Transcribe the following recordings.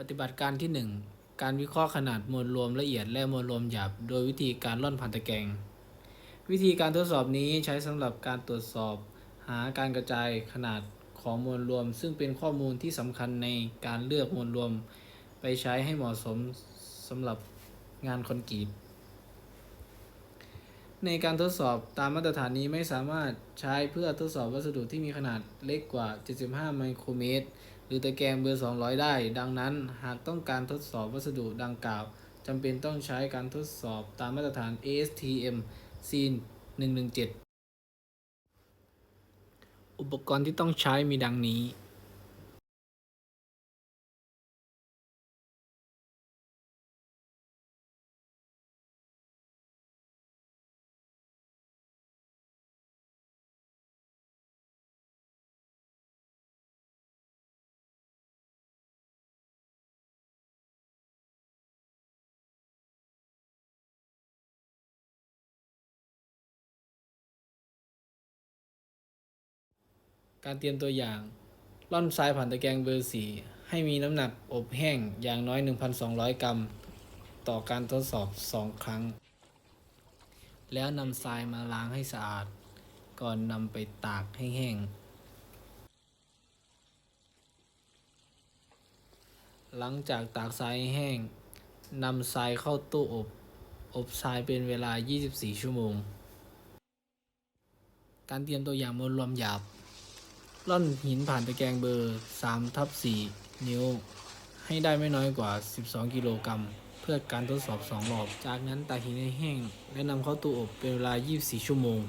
ปฏิบัติการที่ 1 การวิเคราะห์ขนาดมวลรวมละเอียดและมวลรวมหยาบ โดยวิธีการล่อนผ่านตะแกรงวิธีการทดสอบนี้ใช้สำหรับการตรวจสอบ หาการกระจายขนาดของมวลรวม ซึ่งเป็นข้อมูลที่สำคัญในการเลือกมวลรวม ไปใช้ให้เหมาะสมสำหรับงานคอนกรีตในการทดสอบตามมาตรฐานนี้ไม่สามารถใช้เพื่อทดสอบวัสดุที่มีขนาดเล็กกว่า 75 ไมโครเมตร หรือตะแกรงเบอร์ 200 ได้ ดังนั้นหากต้องการทดสอบวัสดุดังกล่าวจำเป็นต้องใช้การทดสอบตามมาตรฐาน ASTM C 117 อุปกรณ์ที่ต้องใช้มีดังนี้ การเตรียมตัวอย่างร่อนทรายผ่านตะแกรงเบอร์สี่ให้มีน้ำหนักอบแห้งอย่างน้อย 1,200 กรัม ต่อการทดสอบ 2 ครั้ง แล้วนำทรายมาล้างให้สะอาด ก่อนนำไปตากให้แห้ง หลังจากตากทรายให้แห้งนำทรายเข้าตู้อบ อบทรายเป็นเวลา 24 ชั่วโมง การเตรียมตัวอย่างมวลรวมหยาบ ร่อนหินผ่านตะแกรงเบอร์3ทับ4นิ้ว ให้ได้ไม่น้อยกว่า 12 กิโลกรัมเพื่อการทดสอบ 2 รอบ จากนั้นตากหินให้แห้ง และนำเข้าตู้อบเป็นเวลา 24 ชั่วโมง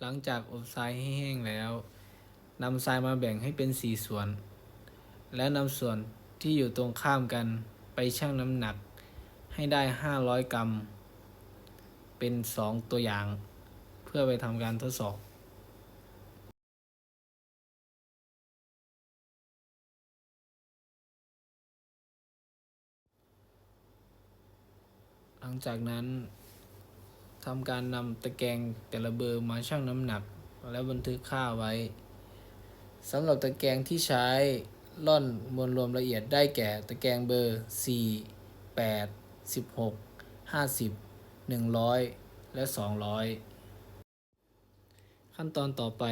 หลังจากอบทรายให้แห้งแล้วนำทรายมาแบ่งให้เป็น 4 ส่วน และนำส่วนที่อยู่ตรงข้ามกันไปชั่งน้ำหนักให้ได้ 500 กรัม เป็น 2 ตัวอย่าง เพื่อไปทำการทดสอบ งจากนั้นทำการนำตะแกรงแต่ละเบอร์มาชั่งน้ำหนัก และบันทึกค่าไว้สำหรับตะแกรงที่ใช้ล่อนมวลรวมละเอียดได้แก่ตะแกรงเบอร์ 4 8 16 50 100 และ 200 ขั้นตอนต่อไป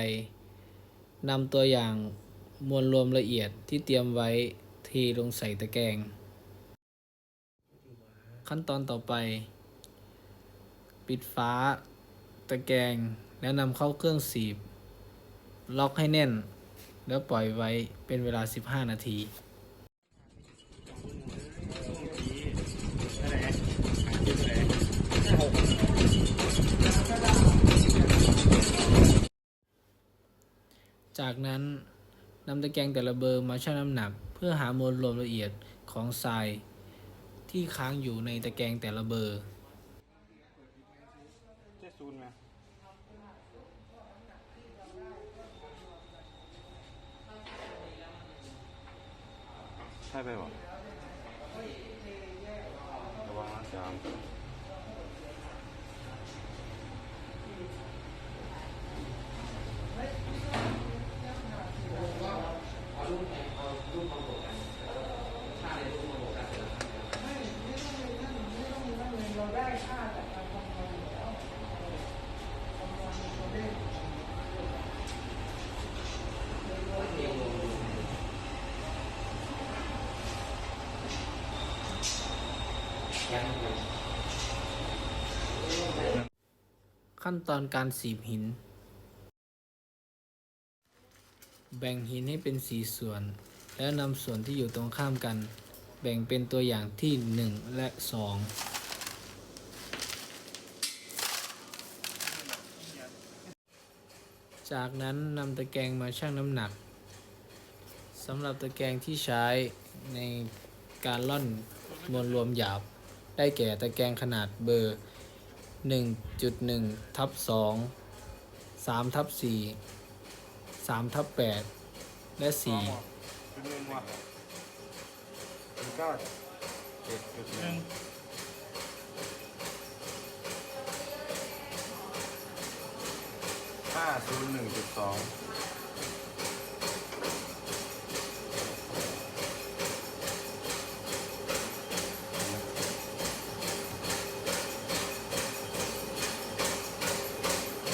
นำตัวอย่างมวลรวมละเอียดที่เตรียมไว้เทลงใส่ตะแกรง ขั้นตอนต่อไป ปิดฝาตะแกรงแล้วนำเข้าเครื่องสีบ ล็อกให้แน่น แล้วปล่อยไว้เป็นเวลา 15 นาทีจากนั้นนำตะแกรงแต่ละเบอร์มาชั่งน้ำหนัก เพื่อหามวลรวมละเอียดของทราย ที่ค้างอยู่ในตะแกรงแต่ละเบอร์ เจ็ดศูนไหมใช่ไปบอกระวังนะจาม ขั้นตอนการสีบหิน แบ่งหินให้เป็นสีส่วน แล้วนำส่วนที่อยู่ตรงข้ามกัน แบ่งเป็นตัวอย่างที่ 1 และ 2จากนั้นนำตะแกรงมาชั่งน้ำหนักสำหรับตะแกรงที่ใช้ในการล่อนมวลรวมหยาบ ได้แก่ตะแกรงขนาดเบอร์ 1.1ทับ2 3ทับ4 3ทับ8และ4เป็นเงินวะเป็นเก้าเจ็ดจุดหนึ่งห้าศูนย์หนึ่งจุดสอง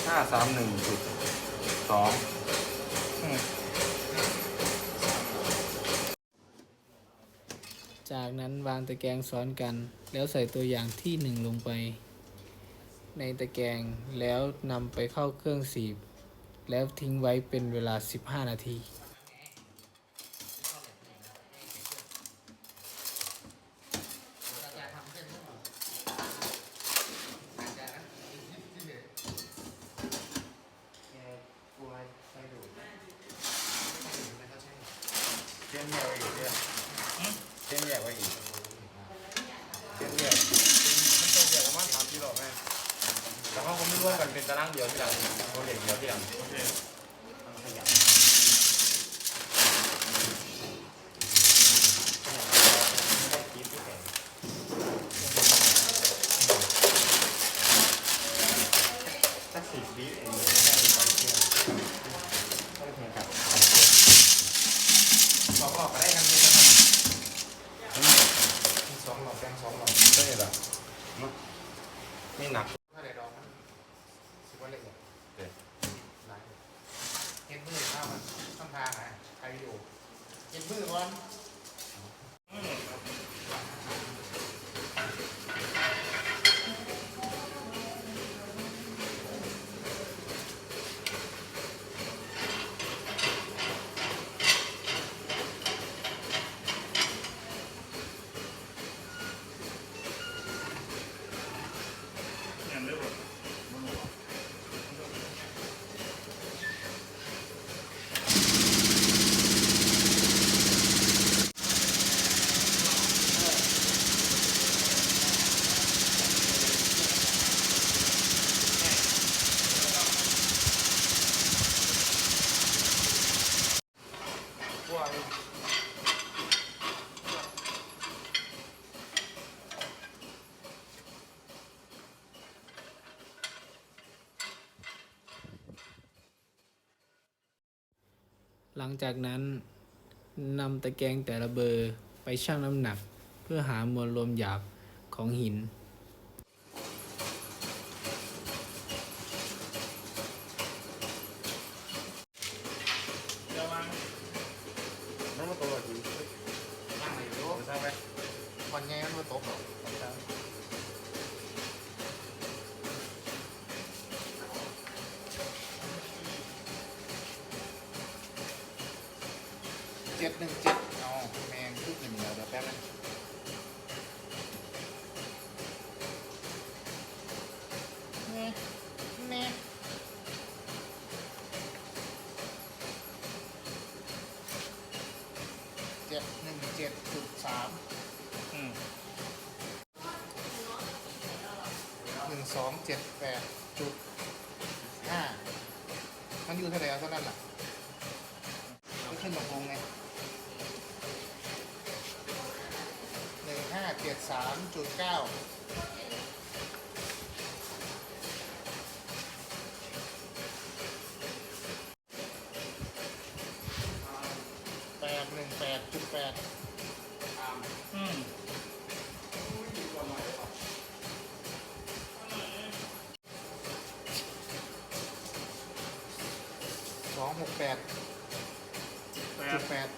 ห้าสามหนึ่งจุดสองจากนั้นวางตะแกรงซ้อนกัน แล้วใส่ตัวอย่างที่หนึ่งลงไป ในตะแกรงแล้วนำไปเข้าเครื่องสีบ แล้วทิ้งไว้เป็นเวลา 15 นาที เส้นแยกไว้อีกเรื่องเส้นแยกไว้อีกเส้นแยกมันต้องแยกประมาณสามกิโลแม่แต่ว่าผมไม่ร่วมกันเป็นตารางเดียวที่หลังโปรเจกต์เดียวที่หลัง โอเค สักสิบวิเองไม่ได้ใส่เชือกต้องแข่งขันสองหลอกก็ได้กันเลยจะทำส องหลอกแบ่งสองหลอกใช่หรอไม่หนักถ้าได้ดอกมันสิบวันละเอียดเด็ดหลายเห็นมือข้าวมันต้องทางนะใครอยู่เห็นมือวันอย่ หลังจากนั้นนำตะแกรงแต่ละเบอร์ไปชั่งน้ำหนัก เพื่อหามวลรวมหยาบของหินเดี๋ยววางน้องมาตัวจริงนั่งไหนรู้ทราบไหมวันไงมันมาตกหรอ หนึ่งเจ็ดเอาแมงคือกินเดี๋ยวเดี๋ยวแป๊บนึงเน่เน่เจ็ดหนึ่งเจ็ดจุดสามอืมหนึ่งสองเจ็ดแปดจุดห้ามันอยู่เท่าไหร่เอาเท่านั้นแหละก็ขึ้นลงงไง จ็ดสามจุดเก้าแปดหนึ่งแปดจุดแปดอืมสองหกแปดจุดแปด